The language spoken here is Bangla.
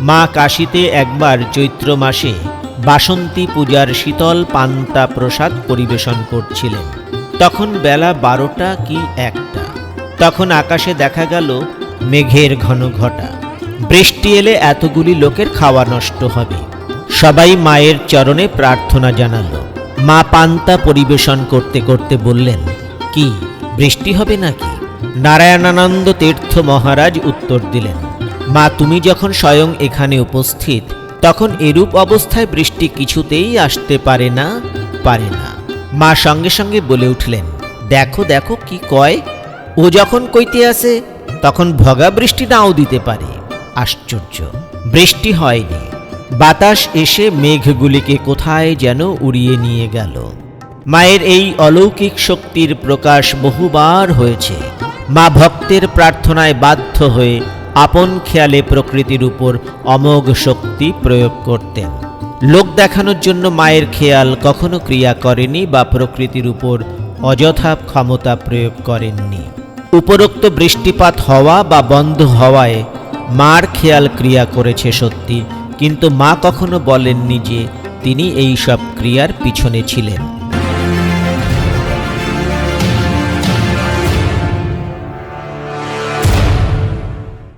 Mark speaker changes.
Speaker 1: মা কাশীতে একবার চৈত্র মাসে বাসন্তী পূজার শীতল পান্তা প্রসাদ পরিবেশন করছিলেন। তখন বেলা বারোটা কি একটা। তখন আকাশে দেখা গেল মেঘের ঘন ঘটা। বৃষ্টি এলে এতগুলি লোকের খাওয়া নষ্ট হবে। সবাই মায়ের চরণে প্রার্থনা জানালো। মা পান্তা পরিবেশন করতে করতে বললেন, কি, বৃষ্টি হবে নাকি? নারায়ণানন্দ তীর্থ মহারাজ উত্তর দিলেন মা, তুমি যখন স্বয়ং এখানে উপস্থিত, তখন এরূপ অবস্থায় বৃষ্টি কিছুতেই আসতে পারে না? পারে না। মা সঙ্গে সঙ্গে বলে উঠলেন, দেখো দেখো কি কয়। ও যখন কইতে আসে, তখন ভগা বৃষ্টি নাও দিতে পারে। আশ্চর্য, বৃষ্টি হয়নি। বাতাস এসে মেঘগুলিকে কোথায় যেন উড়িয়ে নিয়ে গেল। মায়ের এই অলৌকিক শক্তির প্রকাশ বহুবার হয়েছে। মা ভক্তের প্রার্থনায় বাধ্য হয়ে আপন খেয়ালে প্রকৃতির উপর অমোঘ শক্তি প্রয়োগ করতেন। লোক দেখানোর জন্য মায়ের খেয়াল কখনো ক্রিয়া করেনি বা প্রকৃতির উপর অযথা ক্ষমতা প্রয়োগ করেননি। উপরোক্ত বৃষ্টিপাত হওয়া বা বন্ধ হওয়ায় মার খেয়াল ক্রিয়া করেছে সত্যি, কিন্তু মা কখনো বলেননি যে তিনি এই সব ক্রিয়ার পিছনে ছিলেন।